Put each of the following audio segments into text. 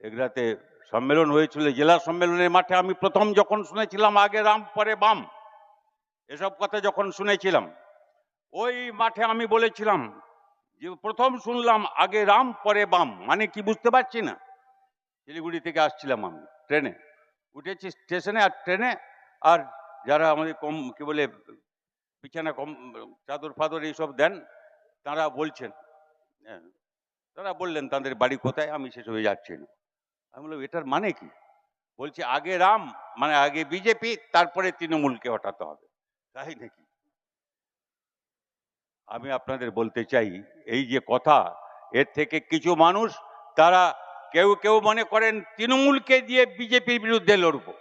এগুলাতে সম্মেলন হয়েছিল জেলা সম্মেলনের মাঠে আমি প্রথম যখন শুনেছিলাম আগে রাম পরে বাম এসব কথা যখন শুনেছিলাম ওই মাঠে আমি বলেছিলাম যে প্রথম শুনলাম আগে রাম পরে বাম মানে কি বুঝতে পারছি না? শিলিগুড়ি থেকে আসছিলাম আমি ট্রেনে। উঠেছি স্টেশনে আর ট্রেনে আর যারা আমাদের কম কি বলে বিছানা কম চাদর ফাদর এইসব দেন তারা বলছেন হ্যাঁ, তারা বললেন তাদের বাড়ি কোথায়? আমি সেসবে যাচ্ছি না। আমি বললাম, এটার মানে কি? বলছে, আগে রাম মানে আগে বিজেপি, তারপরে তৃণমূলকে হটাতে হবে। তাই নাকি? আমি আপনাদের বলতে চাই, এই যে কথা, এর থেকে কিছু মানুষ, তারা কেউ কেউ মনে করেন তৃণমূলকে দিয়ে বিজেপির বিরুদ্ধে লড়বো,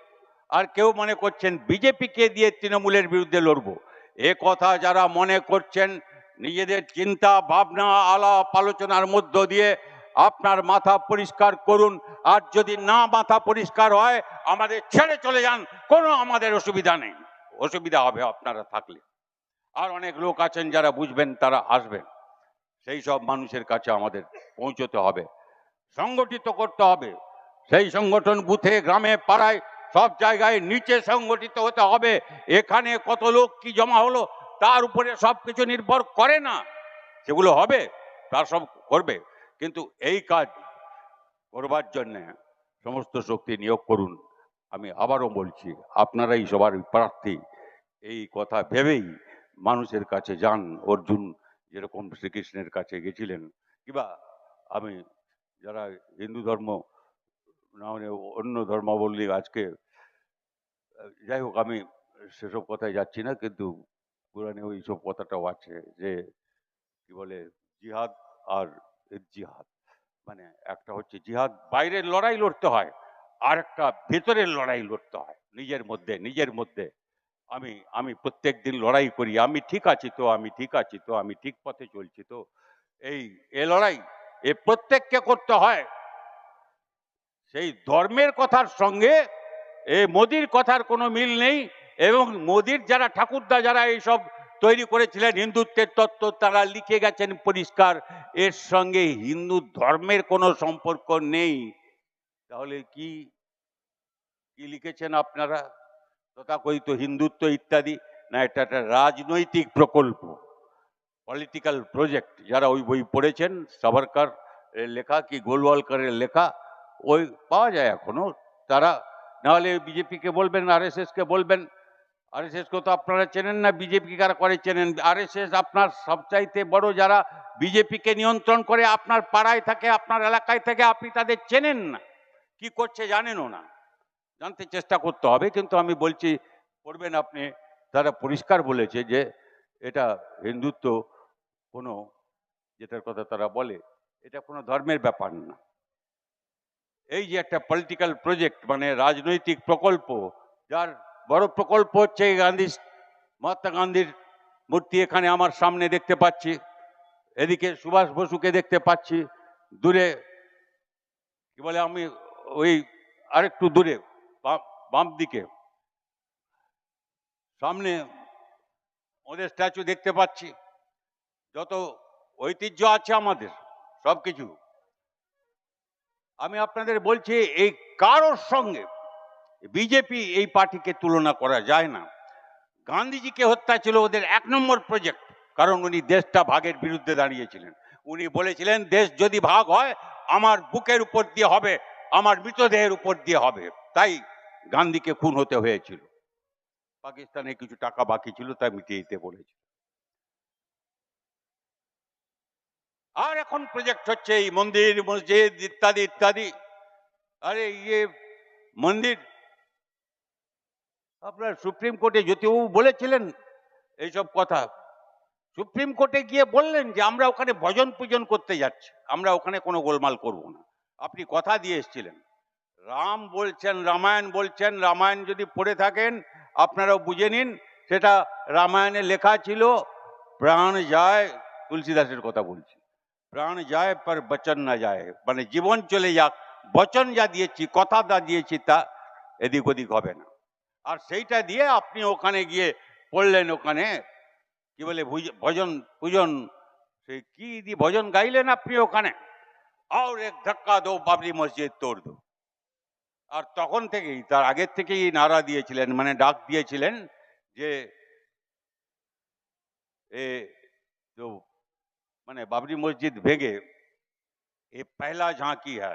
আর কেউ মনে করছেন বিজেপিকে দিয়ে তৃণমূলের বিরুদ্ধে লড়বো। এ কথা যারা মনে করছেন, নিজেদের চিন্তা, ভাবনা, আলাপ, আলোচনার মধ্য দিয়ে আপনার মাথা পরিষ্কার করুন। আর যদি না মাথা পরিষ্কার হয়, আমাদের ছেড়ে চলে যান। কোনো আমাদের অসুবিধা নেই। অসুবিধা হবে আপনারা থাকলে। আর অনেক লোক আছেন যারা বুঝবেন, তারা আসবেন। সেই সব মানুষের কাছে আমাদের পৌঁছতে হবে। সংগঠিত করতে হবে। সেই সংগঠন বুথে, গ্রামে, পাড়ায়, সব জায়গায় নিচে সংগঠিত হতে হবে। এখানে কত লোক কি জমা হলো, তার উপরে সব কিছু নির্ভর করে না। সেগুলো হবে, তার সব করবে। কিন্তু এই কাজ করবার জন্যে সমস্ত শক্তি নিয়োগ করুন। আমি আবারও বলছি, আপনারাই সবার প্রার্থী। এই কথা ভেবেই মানুষের কাছে যান। অর্জুন যেরকম শ্রীকৃষ্ণের কাছে গেছিলেন, কিংবা আমি যারা হিন্দু ধর্ম না হলে অন্য ধর্মাবলম্বী আজকে, যাই হোক আমি সেসব কথায় যাচ্ছি না, কিন্তু কোরআনে ওই সব কথাটাও আছে যে, কি বলে, জিহাদ আর জিহাদ। মানে একটা হচ্ছে জিহাদ, বাইরের লড়াই লড়তে হয় আর একটা ভেতরের লড়াই লড়তে হয়, নিজের মধ্যে নিজের মধ্যে। আমি আমি প্রত্যেক দিন লড়াই করি, আমি ঠিক আছি তো, আমি ঠিক আছি তো, আমি ঠিক পথে চলছি তো। এই, এ লড়াই, এ প্রত্যেককে করতে হয়। সেই ধর্মের কথার সঙ্গে, এ মোদির কথার কোনো মিল নেই, এবং মোদির যারা ঠাকুরদা, যারা এইসব তৈরি করেছিলেন হিন্দুত্বের তত্ত্ব, তারা লিখে গেছেন পরিষ্কার, এর সঙ্গে হিন্দু ধর্মের কোনো সম্পর্ক নেই। তাহলে কি কি লিখেছেন আপনারা? তথাকথিত হিন্দুত্ব ইত্যাদি? না, এটা একটা রাজনৈতিক প্রকল্প পলিটিক্যাল প্রজেক্ট যারা ওই বই পড়েছেন, সাভারকার লেখা কি গোলওয়ালকারের লেখা, ওই পাওয়া যায় এখনও। তারা নাহলে বিজেপিকে বলবেন, আর আরএসএসকে বলবেন আরএসএসকে তো আপনারা চেনেন না, বিজেপি কারা করে চেনেন? আরএসএস আপনার সবচাইতে বড় যারা বিজেপিকে নিয়ন্ত্রণ করে, আপনার পাড়ায় থাকে, আপনার এলাকায় থাকে, আপনি তাদের চেনেন না। কি করছে জানেনও না। জানতে চেষ্টা করতে হবে, কিন্তু আমি বলছি পড়বেন আপনি। তারা পরিষ্কার বলেছে যে এটা হিন্দুত্ব কোনো, যেটার কথা তারা বলে, এটা কোনো ধর্মের ব্যাপার না। এই যে একটা পলিটিক্যাল প্রজেক্ট মানে রাজনৈতিক প্রকল্প, যার বড় প্রকল্প হচ্ছে এই গান্ধী মহাত্মা গান্ধীর মূর্তি এখানে আমার সামনে দেখতে পাচ্ছি। এদিকে সুভাষ বসুকে দেখতে পাচ্ছি। দূরে, কি বলে আমি, ওই আরেকটু দূরে, বাম- দিকে। সামনে ওদের স্ট্যাচু দেখতে পাচ্ছি। যত ঐতিহ্য আছে আমাদের সব কিছু আমি আপনাদের বলছি, এই কারোর সঙ্গে বিজেপি এই পার্টিকে তুলনা করা যায় না। গান্ধীজিকে হত্যা ছিল ওদের এক নম্বর প্রজেক্ট কারণ উনি দেশটা ভাগের বিরুদ্ধে দাঁড়িয়েছিলেন। উনি বলেছিলেন, দেশ যদি ভাগ হয়, আমার বুকের উপর দিয়ে হবে, আমার মৃতদেহের উপর দিয়ে হবে। তাই গান্ধীকে খুন হতে হয়েছিল। পাকিস্তানে কিছু টাকা বাকি ছিল, তাই মিটিয়ে দিতে বলেছিল। আর এখন প্রজেক্ট হচ্ছে এই মন্দির, মসজিদ, ইত্যাদি ইত্যাদি। আরে ইয়ে মন্দির আপনার সুপ্রিম কোর্টে জ্যোতিবাবু বলেছিলেন এইসব কথা, সুপ্রিম কোর্টে গিয়ে বললেন যে আমরা ওখানে ভজন পূজন করতে যাচ্ছি, আমরা ওখানে কোনো গোলমাল করব না। আপনি কথা দিয়ে এসেছিলেন। রাম বলছেন, রামায়ণ বলছেন, রামায়ণ যদি পড়ে থাকেন, আপনারাও বুঝে নিন, সেটা রামায়ণে লেখা ছিল, প্রাণ যায়, তুলসীদাসের কথা বলছি। প্রাণ যায় পর বচন না যায় মানে জীবন চলে যাক, বচন যা দিয়েছি, কথা যা দিয়েছি তা এদিক ওদিক হবে না। আর সেইটা দিয়ে আপনি ওখানে গিয়ে পড়লেন ওখানে কি বলে ভুজ- ভজন পূজন সে কি দিয়ে ভজন গাইলেন আপনি ওখানে और एक धक्का दो বাবরি মসজিদ তোড় দো আর তখন থেকেই তার আগের থেকেই নারা দিয়েছিলেন মানে ডাক দিয়েছিলেন যে এ जो मैंने बाबरी मस्जिद भेगे ये पहला झांकी है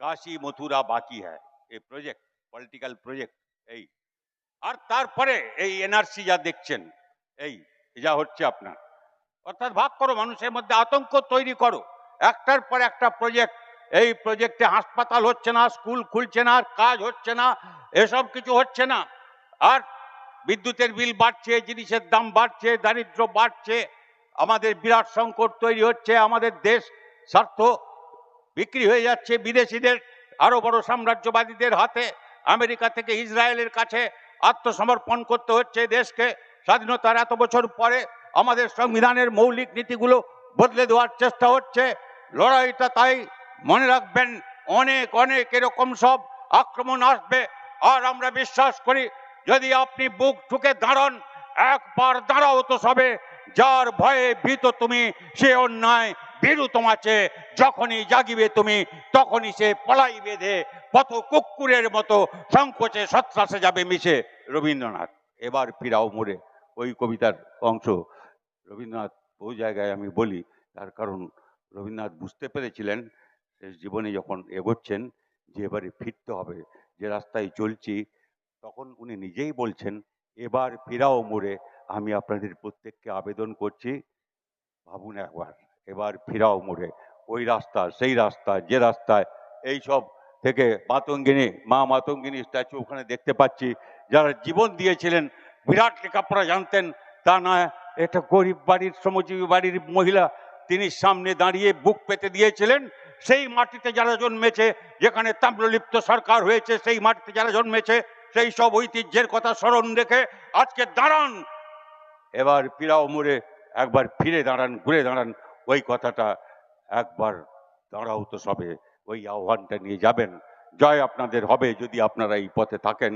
কাশি মথুরা বাকি है এই প্রজেক্ট পলিটিক্যাল প্রজেক্ট এই আর তারপরে এই এনআরসি যা দেখছেন, এই যা হচ্ছে আপনার। অর্থাৎ ভাগ করো, মানুষের মধ্যে আতঙ্ক তৈরি করো। একটার পর একটা প্রজেক্ট এই প্রজেক্টে হাসপাতাল হচ্ছে না স্কুল খুলছে না কাজ হচ্ছে না, এসব কিছু হচ্ছে না। আর বিদ্যুতের বিল বাড়ছে, জিনিসের দাম বাড়ছে, দারিদ্র বাড়ছে, আমাদের বিরাট সংকট তৈরি হচ্ছে, আমাদের দেশ স্বার্থ বিক্রি হয়ে যাচ্ছে বিদেশিদের, আরও বড় সাম্রাজ্যবাদীদের হাতে, আমেরিকা থেকে ইসরায়েলের কাছে আত্মসমর্পণ করতে হচ্ছে দেশকে। স্বাধীনতার এত বছর পরে আমাদের সংবিধানের মৌলিক নীতিগুলো বদলে দেওয়ার চেষ্টা হচ্ছে। লড়াইটা তাই মনে রাখবেন, অনেক অনেক এরকম সব আক্রমণ আসবে। আর আমরা বিশ্বাস করি, যদি আপনি বুক ঠুকে দাঁড়ান, একবার দাঁড়াও তো সবে। যার ভয়ে ভীত তুমি, সে অন্যায় ভীরু তোমাছে যখনই জাগিবে তুমি, তখনই সে পলাই বেঁধে পথ কুকুরের মতো সংকোচে সত্রাসে যাবে মিশে। রবীন্দ্রনাথ। এবার ফিরাও মোড়ে ওই কবিতার অংশ। রবীন্দ্রনাথ বহু জায়গায় আমি বলি, তার কারণ রবীন্দ্রনাথ বুঝতে পেরেছিলেন, শেষ জীবনে যখন এগোচ্ছেন, যে এবারে ফিরতে হবে, যে রাস্তায় চলছি, তখন উনি নিজেই বলছেন, এবার ফিরাও মোড়ে আমি আপনাদের প্রত্যেককে আবেদন করছি, ভাবুন একবার, এবার ফিরাও মোড়ে ওই রাস্তা, সেই রাস্তা, যে রাস্তায়, এই সব থেকে মাতঙ্গিনী, মা মাতঙ্গিনী স্ট্যাচু ওখানে দেখতে পাচ্ছি। যারা জীবন দিয়েছিলেন, বিরাট লেখাপড়া জানতেন, তা না, একটা গরিব বাড়ির, শ্রমজীবী বাড়ির মহিলা তিনি সামনে দাঁড়িয়ে বুক পেতে দিয়েছিলেন। সেই মাটিতে যারা জন্মেছে, যেখানে তাম্রলিপ্ত সরকার হয়েছে, সেই মাটিতে যারা জন্মেছে, সেই সব ঐতিহ্যের কথা স্মরণ রেখে আজকে দাঁড়ান। এবার পিরাও মোড়ে একবার ফিরে দাঁড়ান, ঘুরে দাঁড়ান, ওই কথাটা একবার দাঁড়াও তো সবে। ওই আহ্বানটা নিয়ে যাবেন। জয় আপনাদের হবে যদি আপনারা এই পথে থাকেন।